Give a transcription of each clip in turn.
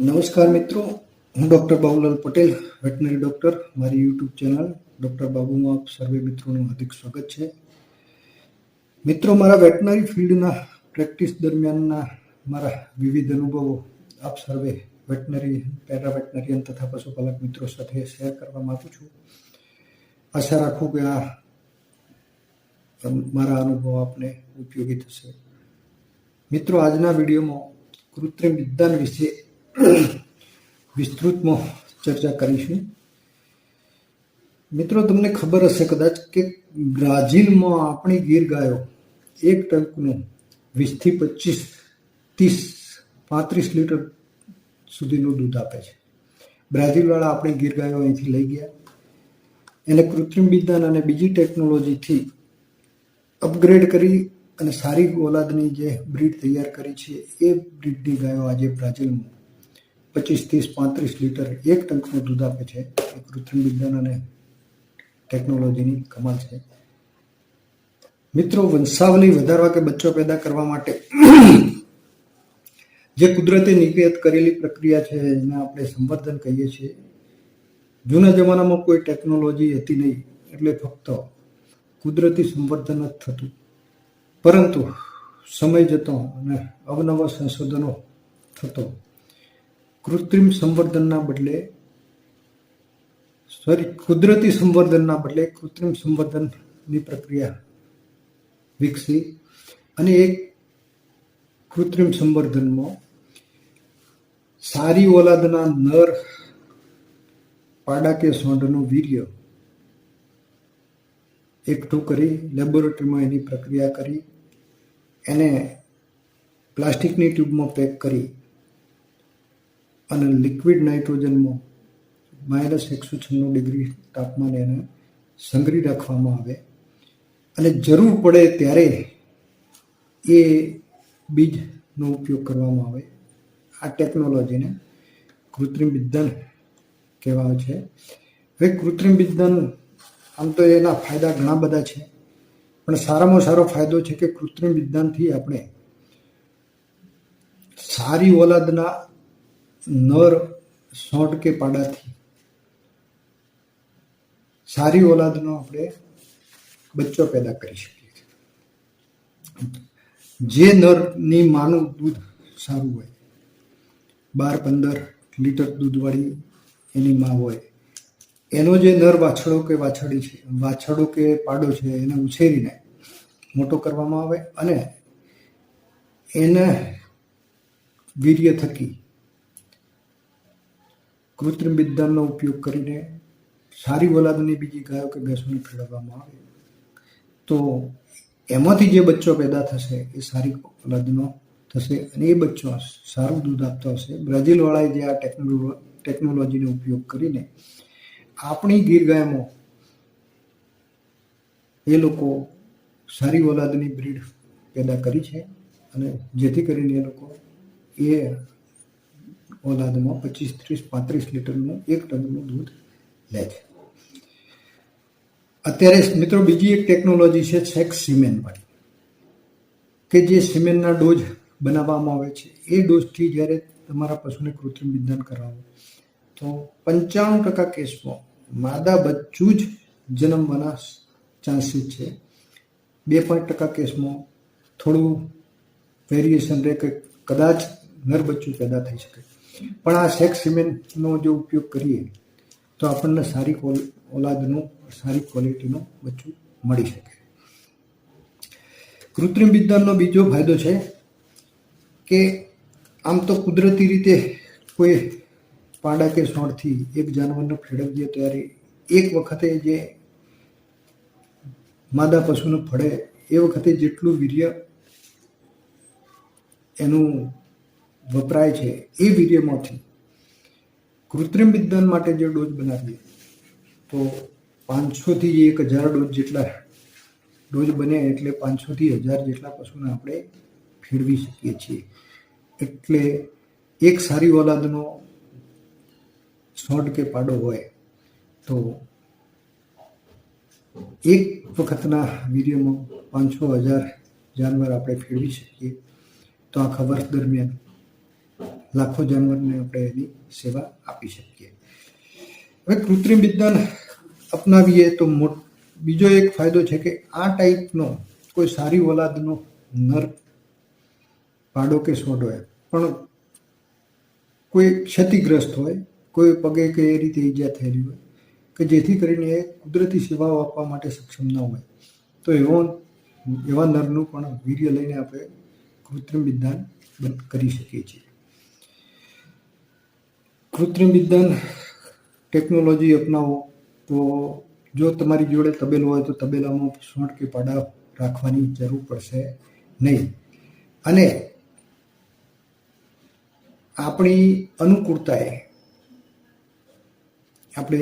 નમસ્કાર મિત્રો, હું doctor Babulal Patel, veterinary doctor. મારી યુટ્યુબ ચેનલ ડૉક્ટર બાબુમાં આપ સર્વે મિત્રોનું હાર્દિક સ્વાગત છે. મિત્રો, મારા વેટનરી ફિલ્ડના પ્રેક્ટિસ દરમિયાનના મારા વિવિધ અનુભવો આપ સર્વે વેટનરી, પેરા વેટનરિયન તથા પશુપાલક મિત્રો સાથે શેર કરવા માગું છું. આશા રાખું કે આ મારા અનુભવ આપને ઉપયોગી થશે. મિત્રો, આજના વિડીયોમાં કૃત્રિમ વિજ્ઞાન વિશે વિસ્તૃતમાં ચર્ચા કરીશું. મિત્રો, તમને ખબર હશે કદાચ કે બ્રાઝિલમાં આપણી ગીર ગાયો એક ટંકનું વીસથી પચીસ, ત્રીસ, પાંત્રીસ લીટર સુધીનું દૂધ આપે છે. બ્રાઝિલવાળા આપણી ગીર ગાયો અહીંથી લઈ ગયા. એને કૃત્રિમ વિજ્ઞાન અને બીજી ટેકનોલોજીથી અપગ્રેડ કરી અને સારી ઓલાદની જે બ્રીડ તૈયાર કરી છે, એ બ્રીડની ગાયો આજે બ્રાઝિલમાં પચીસ ત્રીસ પાંત્રીસ લીટર એક ટંકનું દૂધ આપે છે. એ કૃત્રિમ વિજ્ઞાન અને ટેકનોલોજીની કમાલ છે. મિત્રો, વંશાવલી વધારવા કે બચ્ચો પેદા કરવા માટે જે કુદરતે નિકેત કરેલી પ્રક્રિયા છે, એને આપણે સંવર્ધન કહીએ છીએ. જૂના જમાનામાં કોઈ ટેકનોલોજી હતી નહીં, એટલે ફક્ત કુદરતી સંવર્ધન જ થતું. પરંતુ સમય જતો અને અવનવા સંશોધનો થતો. કૃત્રિમ સંવર્ધનના બદલે સોરી કુદરતી સંવર્ધનના બદલે કૃત્રિમ સંવર્ધનની પ્રક્રિયા વિકસી અને એક કૃત્રિમ સંવર્ધનમાં સારી ઓલાદના નર પાડા કે સોંઢનું વીર્ય એકઠું કરી, લેબોરેટરીમાં એની પ્રક્રિયા કરી, એને પ્લાસ્ટિકની ટ્યુબમાં પેક કરી અને લિક્વિડ નાઇટ્રોજનમાં માઇનસ એકસો છન્નું ડિગ્રી તાપમાને એને સંગ્રહી રાખવામાં આવે. અને જરૂર પડે ત્યારે એ બીજનો ઉપયોગ કરવામાં આવે. આ ટેકનોલોજીને કૃત્રિમ વિજ્ઞાન કહેવાય છે. હવે કૃત્રિમ વિજ્ઞાન આમ તો એના ફાયદા ઘણા બધા છે. પણ સારામાં સારો ફાયદો છે કે કૃત્રિમ વિજ્ઞાનથી આપણે સારી ઓલાદના નર સોંટ કે પાડાથી. સારી ઓલાદનો આપણે બચ્ચો પેદા કરી શકીએ છીએ. જે નરની માનું દૂધ સારું હોય, બાર પંદર લીટર દૂધવાળી એની માં હોય, એનો જે નર વાછડો કે વાછડી છે, વાછડો કે પાડો છે, એને ઉછેરીને મોટો કરવામાં આવે અને એને વીર્ય થકી કૃત્રિમ વિદ્યાનનો ઉપયોગ કરીને સારી ઓલાદની બીજી ગાયો કે ભેંસોને ફેરવવામાં આવે. તો એમાંથી જે બચ્ચો પેદા થશે એ સારી ઓલાદનો થશે અને એ બચ્ચો સારું દૂધ આપતો હશે. બ્રાઝિલવાળાએ જે આ ટેકનોલો, ટેકનોલોજીનો ઉપયોગ કરીને આપણી ગીર ગાયમાં એ લોકો સારી ઓલાદની બ્રીડ પેદા કરી છે અને જેથી કરીને એ લોકો એ ઓલાદમાં પચીસ ત્રીસ પાંત્રીસ લીટરનું એક ટનનું દૂધ લે છે. અત્યારે મિત્રો બીજી એક ટેકનોલોજી છે સેક્સ સિમેનવાળી કે જે સિમેનના ડોઝ બનાવવામાં આવે છે, એ ડોઝથી જ્યારે તમારા પશુને કૃત્રિમ વિજ્ઞાન કરાવો, તો પંચાણું ટકા કેસમાં માદા બચ્ચું જ જન્મવાના ચાન્સીસ છે. બે પાંચ ટકા કેસમાં થોડું વેરિએશન રહે કે કદાચ નર બચ્ચું પેદા થઈ શકે. પણ આ સેક્સ સિમેન્ટનો જો ઉપયોગ કરીએ, તો આપણને સારી ઓલાદનું, સારી ક્વોલિટીનું બચ્ચું મળી શકે. કૃત્રિમ વિજ્ઞાનનો બીજો ફાયદો છે કે આમ તો કુદરતી રીતે કોઈ પાડા કે સોળથી એક જાનવરને ફેરવીએ ત્યારે એક વખતે જે માદા પશુને ફળે, એ વખતે જેટલું વીર્ય એનું વપરાય છે એ વીર્યમાંથી કૃત્રિમ વિજ્ઞાન માટે જે ડોઝ બનાવીએ, તો પાંચસોથી એક હજાર ડોઝ જેટલા ડોઝ બને એટલે પાંચસોથી હજાર જેટલા પશુને આપણે ફેરવી શકીએ છીએ. એટલે એક સારી ઓલાદનો સોઢ કે પાડો હોય, તો એક વખતના વીર્યમાં પાંચસો હજાર જાનવર આપણે ફેરવી શકીએ. તો આખા વર્ષ દરમિયાન લાખો જાનવરને આપણે એની સેવા આપી શકીએ. હવે કૃત્રિમ વિજ્ઞાન અપનાવીએ તો બીજો એક ફાયદો છે કે આ ટાઈપનો કોઈ સારી ઓલાદનો નર પાડો કે સોડો એમ. પણ કોઈ ક્ષતિગ્રસ્ત હોય, કોઈ પગે કે એ રીતે ઈજા થયેલી હોય, કે જેથી કરીને એ કુદરતી સેવાઓ આપવા માટે સક્ષમ ન હોય, તો એવો, એવા નરનું પણ વીર્ય લઈને આપણે કૃત્રિમ વિજ્ઞાન કરી શકીએ છીએ. કૃત્રિમ વિજ્ઞાન ટેકનોલોજી અપનાવો, તો જો તમારી જોડે તબેલો હોય તો તબેલામાં સોંઠ કે પાડા રાખવાની જરૂર પડશે નહીં. અને આપણી અનુકૂળતાએ આપણે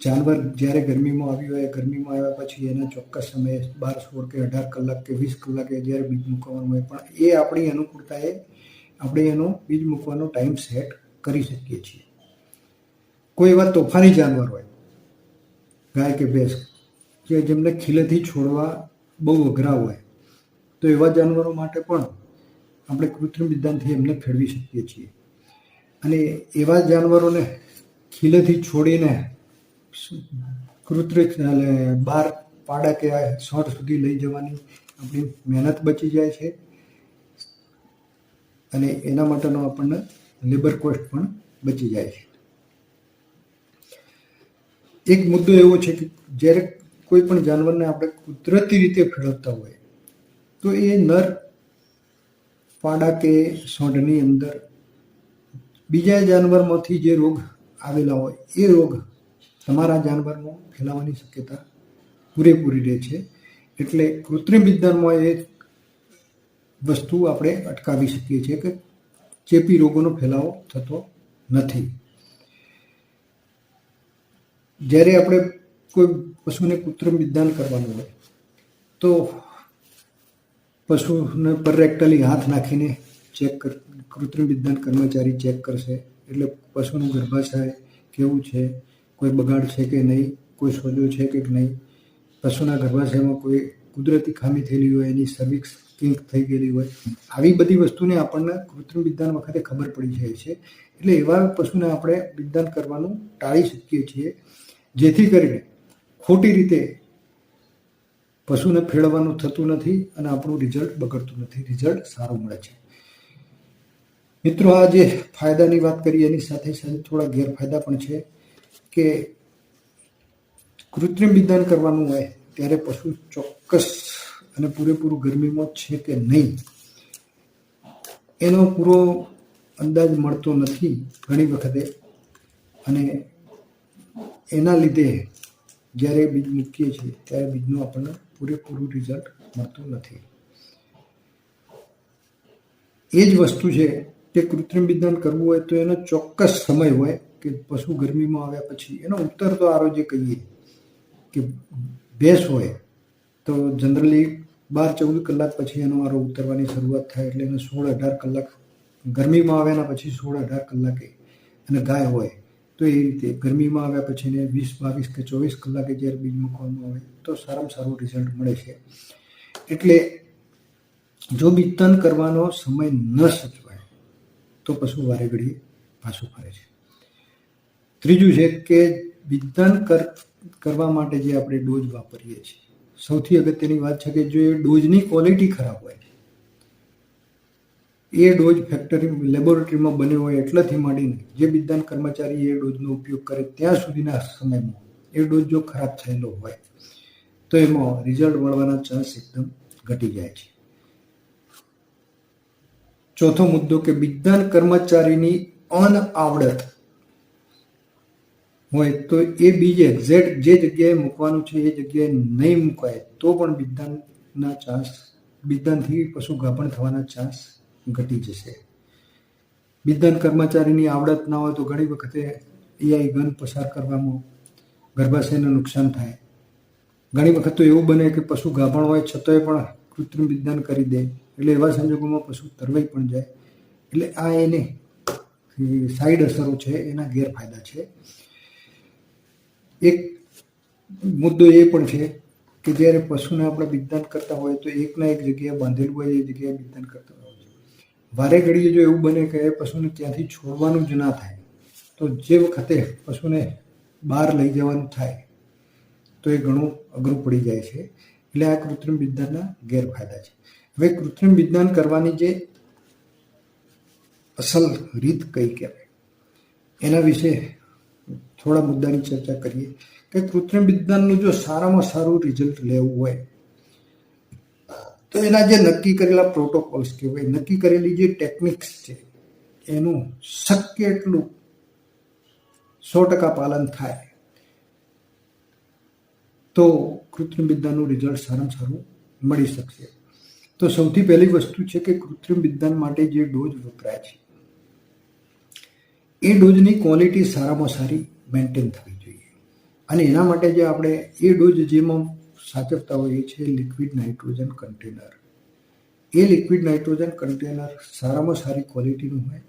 જાનવર જ્યારે ગરમીમાં આવ્યું હોય, ગરમીમાં આવ્યા પછી એના ચોક્કસ સમયે બાર, સોળ કે અઢાર કલાક કે વીસ કલાકે જ્યારે બીજ મૂકવાનું હોય, પણ એ આપણી અનુકૂળતાએ આપણે એનો બીજ મૂકવાનો ટાઈમ સેટ કરી શકીએ છીએ. કોઈ એવા તોફાની જાનવર હોય, ગાય કે ભેંસ કે જેમને ખીલેથી છોડવા બહુ અઘરા હોય, તો એવા જાનવરો માટે પણ આપણે કૃત્રિમ વિધાનથી એમને ફેરવી શકીએ છીએ. અને એવા જાનવરોને ખીલેથી છોડીને કૃત્રિમ બાર પાડા કે સોંઠ સુધી લઈ જવાની આપણી મહેનત બચી જાય છે. અને એના માટેનો આપણને લેબર કોસ્ટ પણ બચી જાય છે. એક મુદ્દો એવો છે કે જ્યારે કોઈ પણ જાનવરને આપણે કુદરતી રીતે ફેળવતા હોય, તો એ નર પાડા કે સોંઢની અંદર બીજા જાનવરમાંથી જે રોગ આવેલા હોય, એ રોગ તમારા જાનવરમાં ફેલાવાની શક્યતા પૂરેપૂરી રહે છે. એટલે કૃત્રિમ વિજ્ઞાનમાં એ વસ્તુ આપણે અટકાવી શકીએ છીએ કે ચેપી રોગોનો ફેલાવો થતો નથી. જ્યારે આપણે કોઈ પશુને કૃત્રિમ વિજ્ઞાન કરવાનું હોય, તો પશુને પર રેક્ટલી હાથ નાખીને ચેક કર, કૃત્રિમ વિજ્ઞાન કર્મચારી ચેક કરશે. એટલે પશુનું ગર્ભાશય કેવું છે, કોઈ બગાડ છે કે નહીં, કોઈ સોજો છે કે નહીં? પશુના ગર્ભાશયમાં કોઈ કુદરતી ખામી થયેલી હોય, એની સર્વિક્સ કિંક થઈ ગયેલી હોય. આવી બધી વસ્તુને આપણને કૃત્રિમ વિજ્ઞાન વખતે ખબર પડી જાય છે. એટલે એવા પશુને આપણે વિજ્ઞાન કરવાનું ટાળી શકીએ છીએ. જેથી કરીને ખોટી રીતે પશુને ફેળવવાનું થતું નથી અને આપણું રિઝલ્ટ બગડતું નથી. રિઝલ્ટ સારું મળે છે. મિત્રો, આ જે ફાયદાની વાત કરી એની સાથે સાથે થોડા ગેરફાયદા પણ છે કે કૃત્રિમ વિજ્ઞાન કરવાનું હોય ત્યારે પશુ ચોક્કસ અને પૂરેપૂરું ગરમીમાં છે કે નહીં, એનો પૂરો અંદાજ મળતો નથી ઘણી વખતે. અને એના લીધે જ્યારે બીજ મૂકીએ છીએ ત્યારે બીજનું આપણને પૂરેપૂરું રિઝલ્ટ મળતું નથી. એ જ વસ્તુ છે કે કૃત્રિમ વિજ્ઞાન કરવું હોય તો એનો ચોક્કસ સમય હોય કે પશુ ગરમીમાં આવ્યા પછી. એનો ઉત્તરતો આરો જે કહીએ કે ભેંસ હોય તો જનરલી બાર ચૌદ કલાક પછી એનો આરો ઉતરવાની શરૂઆત થાય એટલે એને સોળ અઢાર કલાક ગરમીમાં આવ્યાના પછી સોળ અઢાર કલાકે અને ગાય હોય તો એ રીતે ગરમીમાં આવ્યા પછી એને વીસ, બાવીસ કે ચોવીસ કલાકે જ્યારે બીજ મૂકવામાં આવે તો સારામાં સારું રિઝલ્ટ મળે છે. એટલે જો વિજ્ઞાન કરવાનો સમય ન સચવાય તો પશુ વારે ઘડીએ પાછું ફરે છે. ત્રીજું છે કે કર, કરવા માટે જે આપણે ડોઝ વાપરીએ છીએ સૌથી અગત્યની વાત છે કે જો એ ડોઝની ક્વોલિટી ખરાબ હોય, એ ડોઝ ફેક્ટરી લેબોરેટરીમાં બન્યો હોય એટલાથી માંડીને જે વિજ્ઞાન કર્મચારી એ ડોઝનો ઉપયોગ કરે ત્યાં સુધીના સમયમાં એ ડોઝ જો ખરાબ થયેલો હોય, તો એમાં રિઝલ્ટ મળવાના ચાન્સ એકદમ ઘટી જાય છે. ચોથો મુદ્દો કે વિજ્ઞાન કર્મચારીની અનઆવડત હોય તો એ બીજ એક્ઝેક્ટ જે જગ્યાએ મૂકવાનું છે, એ જગ્યાએ નહીં મૂકાય, તો પણ વિજ્ઞાનના ચાન્સ વિજ્ઞાનથી પશુ ગાભણ થવાના ચાન્સ ઘટી જશે. વિજ્ઞાન કર્મચારીની આવડત ના હોય તો ઘણી વખતે એઆઈ ગન પસાર કરવામાં ગર્ભાશયને નુકસાન થાય. ઘણી વખત તો એવું બને કે પશુ ગાભણ હોય, છતાંય પણ કૃત્રિમ વિજ્ઞાન કરી દે, એટલે એવા સંજોગોમાં પશુ તરવાઈ પણ જાય. એટલે આ એને સાઈડ અસરો છે, એના ગેરફાયદા છે. એક મુદ્દો એ પણ છે કે જ્યારે પશુને આપણે વિજ્ઞાન કરતા હોય તો એકના એક જગ્યાએ બાંધેલું હોય એ જગ્યાએ વિજ્ઞાન કરતા હોય વારે ઘડીએ જો એવું બને કે પશુને ત્યાંથી છોડવાનું જ ના થાય, તો જે વખતે પશુને બહાર લઈ જવાનું થાય, તો એ ઘણું અઘરું પડી જાય છે. એટલે આ કૃત્રિમ વિજ્ઞાનના ગેરફાયદા છે. હવે કૃત્રિમ વિજ્ઞાન કરવાની જે અસલ રીત કઈ કહેવાય? એના વિશે થોડા મુદ્દાની ચર્ચા કરીએ કે કૃત્રિમ વિજ્ઞાનનું જો સારામાં સારું રિઝલ્ટ લેવું હોય, તો એના જે નક્કી કરેલા પ્રોટોકોલ્સ કહેવાય, નક્કી કરેલી જે ટેકનિક્સ છે, એનું શક્ય એટલું સો ટકા પાલન થાય, તો કૃત્રિમ વિજ્ઞાનનું રિઝલ્ટ સારામાં સારું મળી શકશે. તો સૌથી પહેલી વસ્તુ છે કે કૃત્રિમ વિજ્ઞાન માટે જે ડોઝ વપરાય છે, એ ડોઝની ક્વોલિટી સારામાં સારી મેન્ટેન થવી જોઈએ. અને એના માટે જે આપણે એ ડોઝ જેમાં સાચવતા હોઈએ છીએ લિક્વિડ નાઇટ્રોજન કન્ટેનર. એ લિક્વિડ નાઇટ્રોજન કન્ટેનર સારામાં સારી ક્વોલિટીનું હોય.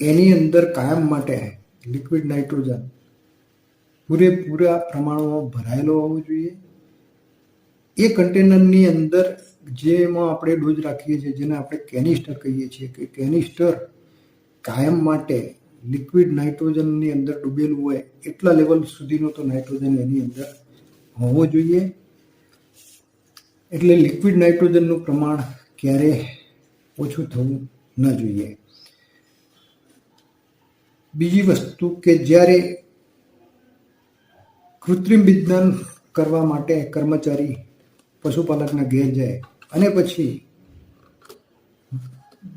એની અંદર કાયમ માટે લિક્વિડ નાઇટ્રોજન પૂરેપૂરા પ્રમાણમાં ભરાયેલો હોવો જોઈએ. એ કન્ટેનરની અંદર જેમાં આપણે ડોઝ રાખીએ છીએ, જેને આપણે કેનિસ્ટર કહીએ છીએ કે કેનિસ્ટર કાયમ માટે લિક્વિડ નાઇટ્રોજનની અંદર ડૂબેલું હોય, એટલા લેવલ સુધીનો તો નાઇટ્રોજન એની અંદર હોવો જોઈએ. એટલે લિક્વિડ નાઇટ્રોજનનું પ્રમાણ ક્યારે ઓછું થવું ન જોઈએ. બીજી વસ્તુ કે જ્યારે કૃત્રિમ વિજ્ઞાન કરવા માટે કર્મચારી પશુપાલકના ઘેર જાય અને પછી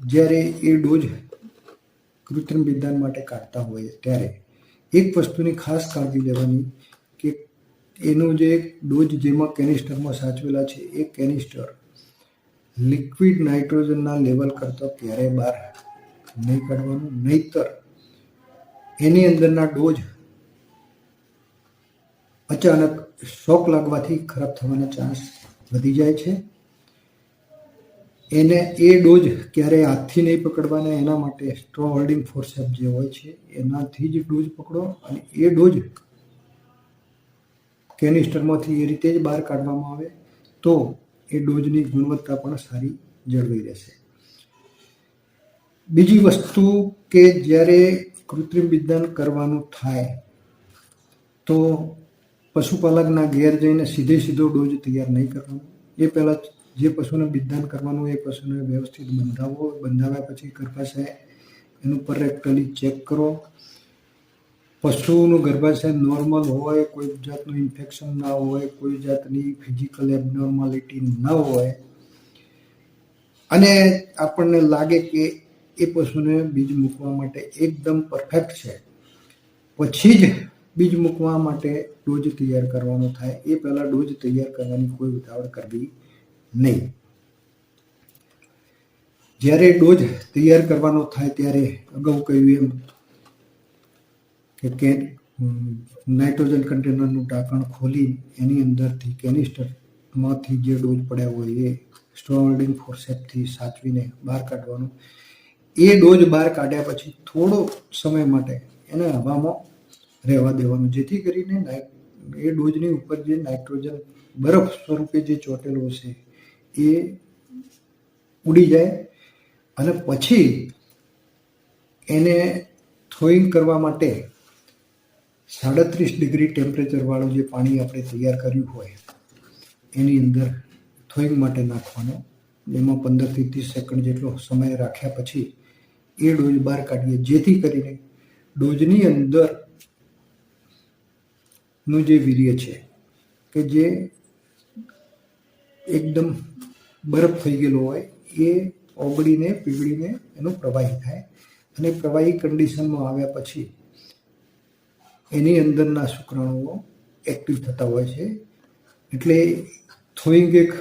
જ્યારે એ ડોઝ કૃત્રિમ વિદ્યાન માટે કાઢતા હોઈએ ત્યારે એક વસ્તુની ખાસ કાળજી લેવાની કે એનો જે ડોઝ જેમાં કેનિસ્ટરમાં સાચવેલા છે એ કેનિસ્ટર લિક્વિડ નાઇટ્રોજનના લેવલ કરતાં ક્યારેય બહાર નહીં કાઢવાનું. નહીતર એની અંદરના ડોઝ અચાનક શોક લાગવાથી ખરાબ થવાના ચાન્સ વધી જાય છે. એને એ ડોઝ ક્યારેય હાથથી નહીં પકડવાના, એના માટે સ્ટ્રો હોલ્ડિંગ ફોર્સેપ જે હોય છે, એનાથી જ ડોઝ પકડો અને એ ડોઝ કેનિસ્ટરમાંથી એ રીતે જ બહાર કાઢવામાં આવે તો એ ડોઝની ગુણવત્તા પણ સારી જળવાઈ રહેશે. બીજી વસ્તુ કે જ્યારે કૃત્રિમ વિજ્ઞાન કરવાનું થાય તો પશુપાલકના ઘેર જઈને સીધે સીધો ડોઝ તૈયાર નહીં કરવાનો. એ પહેલાં જે પશુને વિજ્ઞાન કરવાનું એ પશુને વ્યવસ્થિત બંધાવો, બંધાવ્યા પછી ગર્ભાશય એનું પરેક્ટલી ચેક કરો. પશુનું ગર્ભાશય નોર્મલ હોય, કોઈ જાતનું ઇન્ફેક્શન ના હોય, કોઈ જાતની ફિઝિકલ એબનોર્માલિટી ન હોય. અને આપણને લાગે કે એ પશુને બીજ મૂકવા માટે એકદમ પરફેક્ટ છે. પછી જ બીજ મૂકવા માટે ડોઝ તૈયાર કરવાનો થાય. એ પહેલાં ડોઝ તૈયાર કરવાની કોઈ ઉતાવળ કરવી નહીં. જ્યારે ડોઝ તૈયાર કરવાનો થાય ત્યારે અગાઉ કહ્યું એમ કે કે નાઇટ્રોજન કન્ટેનરનું ઢાંકણ ખોલી એની અંદરથી કેનિસ્ટરમાંથી જે ડોઝ પડ્યા હોય એ સ્ટ્રોલિંગ ફોર્સેપથી સાચવીને બહાર કાઢવાનો. એ ડોઝ બહાર કાઢ્યા પછી થોડો સમય માટે એને હવામાં રહેવા દેવાનું. જેથી કરીને એ ડોઝની ઉપર જે નાઇટ્રોજન બરફ સ્વરૂપે જે ચોટેલો હશે એ ઉડી જાય અને પછી એને થોઈંગ કરવા માટે સાડત્રીસ ડિગ્રી ટેમ્પરેચરવાળું જે પાણી આપણે તૈયાર કર્યું હોય, એની અંદર થોઈંગ માટે નાખવાનો એમાં પંદરથી ત્રીસ સેકન્ડ જેટલો સમય રાખ્યા પછી એ ડોઝ બહાર કાઢીએ. જેથી કરીને ડોઝની અંદરનું જે વીર્ય છે, કે જે એકદમ બરફ થઈ ગયેલો હોય, એ ઓગળીને, પીગળીને એનું પ્રવાહી થાય. અને પ્રવાહી કન્ડિશનમાં આવ્યા પછી એની અંદરના શુક્રાણુઓ એક્ટિવ થતા હોય છે. એટલે થોઈંગ એક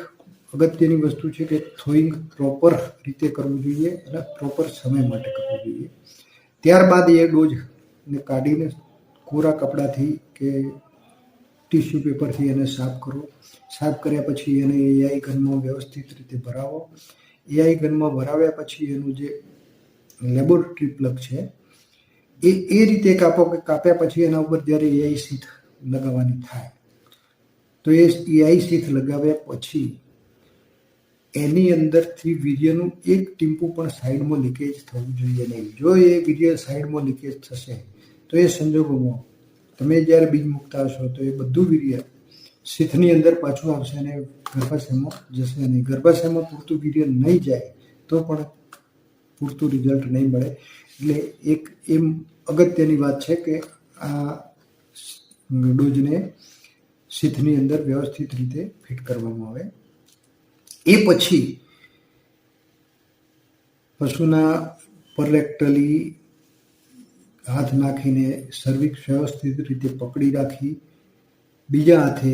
અગત્યની વસ્તુ છે કે થોઈંગ પ્રોપર રીતે કરવું જોઈએ અને પ્રોપર સમય માટે કરવું જોઈએ. ત્યારબાદ એ ડોઝને કાઢીને કોરા કપડાથી કે ટીશ્યુ પેપરથી એને સાફ કરો. સાફ કર્યા પછી એને એઆઈ ગનમાં વ્યવસ્થિત રીતે ભરાવો. એઆઈ ગનમાં ભરાવ્યા પછી એનું જે લેબોરેટરી પ્લગ છે, એ એ રીતે કાપો કે કાપ્યા પછી એના ઉપર જ્યારે એઆઈ સીથ લગાવવાની થાય, તો એ એઆઈ સીથ લગાવ્યા પછી એની અંદરથી વીર્યનું એક ટીમ્પુ પણ સાઈડમાં લીકેજ થવું જોઈએ નહીં. જો એ વીર્ય સાઈડમાં લીકેજ થશે, તો એ સંજોગોમાં તમે જ્યારે બીજ મૂકતા હશો તો એ બધું વીર્ય શીથની અંદર પાછું આવશે અને ગર્ભાશયમાં જશે નહીં. ગર્ભાશયમાં પૂરતું વીર્ય નહીં જાય તો પણ પૂરતું રિઝલ્ટ નહીં મળે. એટલે એક એમ અગત્યની વાત છે કે આ ડોઝને શીથની અંદર વ્યવસ્થિત રીતે ફિટ કરવામાં આવે. એ પછી પશુના પરલેક્ટલી હાથ નાખીને સર્વિક્સ વ્યવસ્થિત રીતે પકડી રાખી બીજા હાથે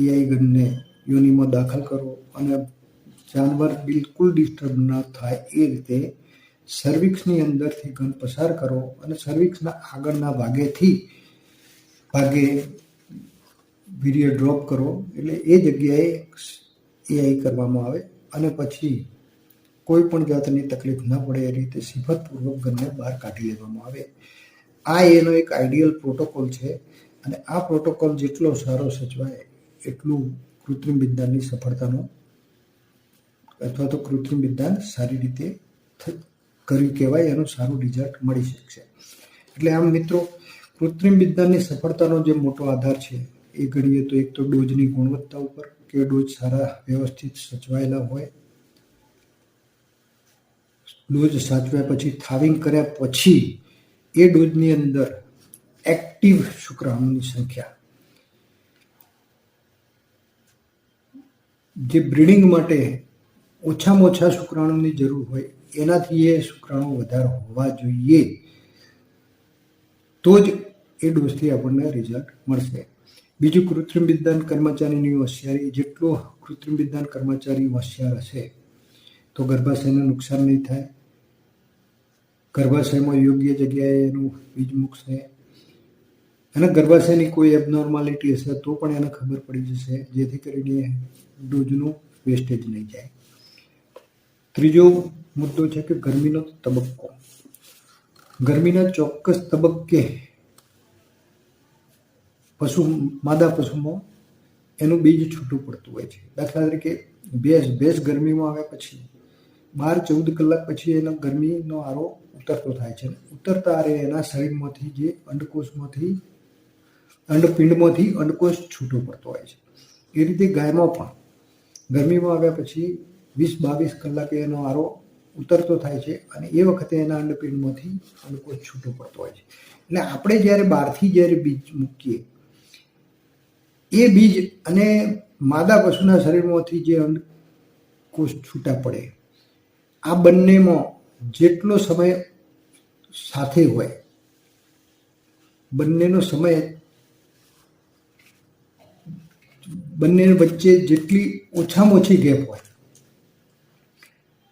એઆઈ ગનને યોનિમાં દાખલ કરો અને જાનવર બિલકુલ ડિસ્ટર્બ ન થાય એ રીતે સર્વિક્સની અંદરથી ગન પસાર કરો અને સર્વિક્સના આગળના ભાગેથી ભાગે વીર્ય ડ્રોપ કરો. એટલે એ જગ્યાએ એઆઈ કરવામાં આવે અને પછી કોઈ પણ જાતની તકલીફ ન પડે એ રીતે સિફતપૂર્વક ગનને બહાર કાઢી લેવામાં આવે. આ એનો એક આઈડિયલ પ્રોટોકોલ છે અને આ પ્રોટોકોલ જેટલો સારો સચવાય એટલું કૃત્રિમ વિજ્ઞાનની સફળતાનો અથવા તો કૃત્રિમ વિજ્ઞાન સારી રીતે કર્યું કહેવાય, એનું સારું રિઝલ્ટ મળી શકશે. એટલે આમ મિત્રો, કૃત્રિમ વિજ્ઞાનની સફળતાનો જે મોટો આધાર છે, એ ગણીએ તો એક તો ડોઝની ગુણવત્તા ઉપર કે ડોઝ સારા વ્યવસ્થિત સચવાયેલા હોય. ડોઝ સાચવ્યા પછી થાવિંગ કર્યા પછી એ ડોઝની અંદર એક્ટિવ શુક્રાણુની સંખ્યા. જે બ્રીડિંગ માટે ઓછામાં ઓછા શુક્રાણુની જરૂર હોય, એનાથી એ શુક્રાણુ વધારે હોવા જોઈએ. તો જ એ ડોઝથી આપણને રિઝલ્ટ મળશે. બીજું કૃત્રિમ વિજ્ઞાન કર્મચારીની હોશિયારી, જેટલો કૃત્રિમ વિજ્ઞાન કર્મચારી હોશિયાર હશે, તો ગર્ભાશયને નુકસાન નહીં થાય. ગર્ભાશયમાં યોગ્ય જગ્યાએ એનું બીજ મૂકશે. અને ગર્ભાશયની કોઈ એબનોર્માલિટી હશે તો પણ એને ખબર પડી જશે, જેથી કરીને ડોઝનું વેસ્ટેજ નહીં જાય. ત્રીજો મુદ્દો છે કે ગરમીનો તબક્કો. ગરમીના ચોક્કસ તબક્કે પશુ, માદા પશુમાં એનું બીજ છૂટું પડતું હોય છે. દાખલા તરીકે ભેંસ ભેંસ ગરમીમાં આવ્યા પછી બાર ચૌદ કલાક પછી એનો ગરમીનો આરો ઉતરતો થાય છે. ઉતરતા આરે એના શરીરમાંથી જે અંડકોષમાંથી, અંડપિંડમાંથી અંડકોષ છૂટો પડતો હોય છે. એ રીતે ગાયમાં પણ ગરમીમાં આવ્યા પછી વીસ બાવીસ કલાકે એનો આરો ઉતરતો થાય છે અને એ વખતે એના અંડપિંડમાંથી અંડકોષ છૂટો પડતો હોય છે. એટલે આપણે જ્યારે બહારથી જ્યારે બીજ મૂકીએ, એ બીજ અને માદા પશુના શરીરમાંથી જે અંડકોષ છૂટા પડે આ બંનેમાં જેટલો સમય સાથે હોય, બંનેનો સમય બંને વચ્ચે જેટલી ઓછામાં ઓછી ગેપ હોય,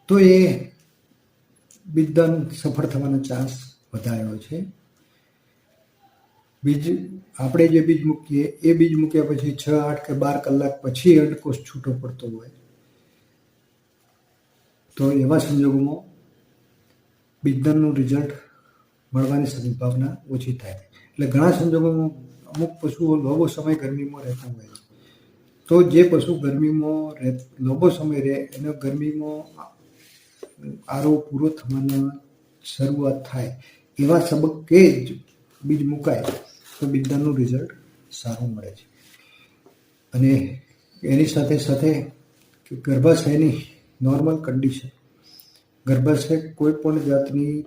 તો એ વિદ્વાન સફળ થવાનો ચાન્સ વધારે છે. બીજ, આપણે જે બીજ મૂકીએ, એ બીજ મૂક્યા પછી છ, આઠ કે બાર કલાક પછી અંડકોષ છૂટો પડતો હોય. તો એવા સંજોગોમાં બિજ્ઞાનનું રિઝલ્ટ મળવાની સંભાવના ઓછી થાય. એટલે ઘણા સંજોગોમાં અમુક પશુઓ લાંબો સમય ગરમીમાં રહેતા હોય છે. તો જે પશુ ગરમીમાં રહે, લાંબો સમય રહે, એને ગરમીમાં આરો પૂરો થવાના શરૂઆત થાય એવા તબક્કે જ બીજ મુકાય તો વિજ્ઞાનનું રિઝલ્ટ સારું મળે છે. અને એની સાથે સાથે ગર્ભાશયની નોર્મલ કન્ડિશન ગર્ભાશય કોઈ પણ જાતની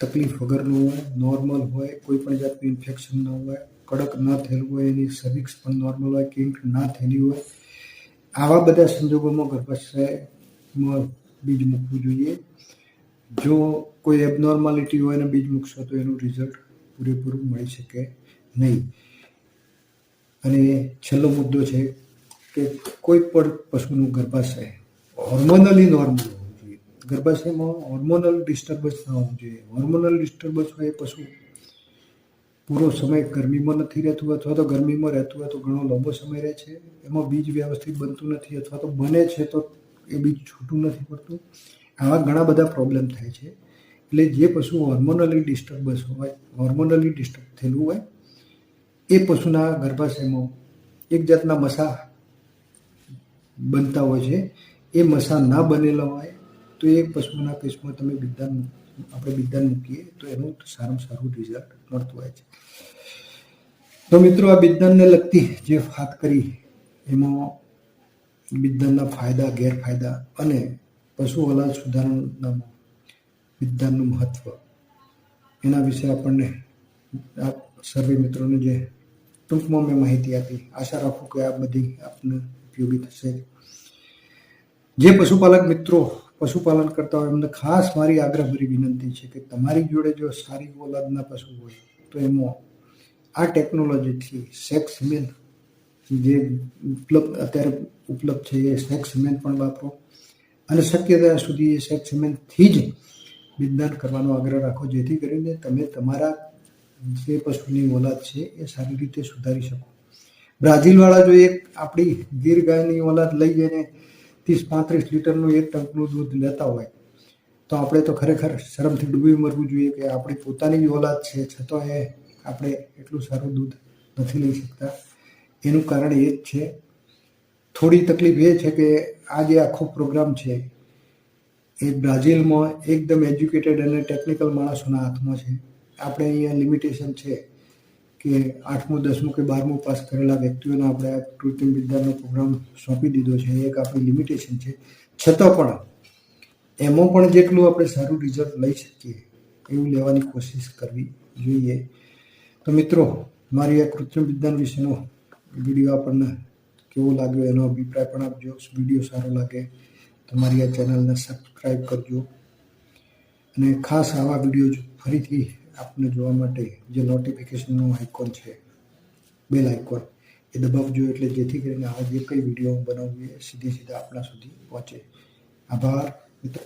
તકલીફ વગરનું નોર્મલ હોય, કોઈ પણ જાતનું ઇન્ફેક્શન ન હોય, કડક ન થયેલું હોય, એની સર્વિક્સ પણ નોર્મલ હોય કિંક ના થયેલી હોય, આવા બધા સંજોગોમાં ગર્ભાશયમાં બીજ મૂકવું જોઈએ. જો કોઈ એબનોર્માલિટી હોય અને બીજ મૂકશો તો એનું રિઝલ્ટ પૂરેપૂરું મળી શકે નહીં. અને છેલ્લો મુદ્દો છે કે કોઈ પણ પશુનું ગર્ભાશય હોર્મોનલી નોર્મલ હોવું જોઈએ. ગર્ભાશયમાં હોર્મોનલ ડિસ્ટર્બન્સ ન હોવું જોઈએ. હોર્મોનલ ડિસ્ટર્બન્સ હોય પશુ પૂરો સમય ગરમીમાં નથી રહેતું અથવા તો ગરમીમાં રહેતું હોય તો ઘણો લાંબો સમય રહે છે. એમાં બીજ વ્યવસ્થિત બનતું નથી અથવા તો બને છે તો એ બીજ છૂટું નથી પડતું. આવા ઘણા બધા પ્રોબ્લેમ થાય છે. એટલે જે પશુ હોર્મોનલી ડિસ્ટર્બન્સ હોય હોર્મોનલી ડિસ્ટર્બ થયેલું હોય, એ પશુના ગર્ભાશયમાં એક જાતના મસા બનતા હોય છે. એ મસા ના બનેલા હોય, તો એ પશુના કેસમાં તમે બિદાન આપણે બિદાન મૂકીએ, તો એનું સારામાં સારું રિઝલ્ટ મળતું હોય છે. તો મિત્રો આ બિદ્દાનને લગતી જે વાત કરી, એમાં બિદ્દાનના ફાયદા, ગેરફાયદા અને પશુ હલાલ સુધારણામાં બિદ્દાનનું મહત્વ, એના વિશે આપણને આ સર્વે મિત્રોને જે ટૂંકમાં મેં માહિતી આપી. આશા રાખું કે આ બધી આપને ઉપયોગી થશે. જે પશુપાલક મિત્રો પશુપાલન કરતા હોય, એમને ખાસ મારી આગ્રહભરી વિનંતી છે કે તમારી જોડે જો સારી ઓલાદના પશુ હોય, તો એમાં આ ટેકનોલોજીથી સેક્સ મેન જે ઉપલબ્ધ, અત્યારે ઉપલબ્ધ છે, એ સેક્સ મેન પણ વાપરો. અને શક્ય ત્યાં સુધી એ સેક્સ મેનથી જ વિજ્ઞાન કરવાનો આગ્રહ રાખો, જેથી કરીને તમે તમારા જે પશુની ઓલાદ છે, એ સારી રીતે સુધારી શકો. બ્રાઝિલવાળા જો એક આપણી ગીર ગાયની ઓલાદ લઈ જઈને ત્રીસ પાંત્રીસ લીટરનું એક ટંકનું દૂધ લેતા હોય, તો આપણે તો ખરેખર શરમથી ડૂબી મરવું જોઈએ કે આપણી પોતાની જ ઓલાદ છે, છતાં એ આપણે એટલું સારું દૂધ નથી લઈ શકતા. એનું કારણ એ જ છે. થોડી તકલીફ એ છે કે આ જે આખો પ્રોગ્રામ છે, એ બ્રાઝિલમાં એકદમ એજ્યુકેટેડ અને ટેકનિકલ માણસોના હાથમાં છે. આપણે અહીંયા લિમિટેશન છે. કે આઠમું, દસમું કે બારમું પાસ કરેલા વ્યક્તિઓને આપણે આ કૃત્રિમ વિદ્યાનો પ્રોગ્રામ સોંપી દીધો છે. એક આપણી લિમિટેશન છે. છતાં પણ એમાં પણ જેટલું આપણે સારું રિઝલ્ટ લઈ શકીએ એવું લેવાની કોશિશ કરવી જોઈએ. તો મિત્રો, મારી આ કૃત્રિમ વિજ્ઞાન વિશેનો વીડિયો આપણને કેવો લાગ્યો એનો અભિપ્રાય પણ આપજો. વીડિયો સારો લાગે તો મારી આ ચેનલને સબસ્ક્રાઈબ કરજો. અને ખાસ આવા વીડિયો ફરીથી આપને જોવા માટે જે નોટિફિકેશનનો આઇકોન છે બેલ આઇકોન એ દબાવજો એટલે જેથી કરીને આ જે કંઈ વીડિયો બનાવીએ સીધે સીધા આપણા સુધી પહોંચે. આભાર, મિત્રો.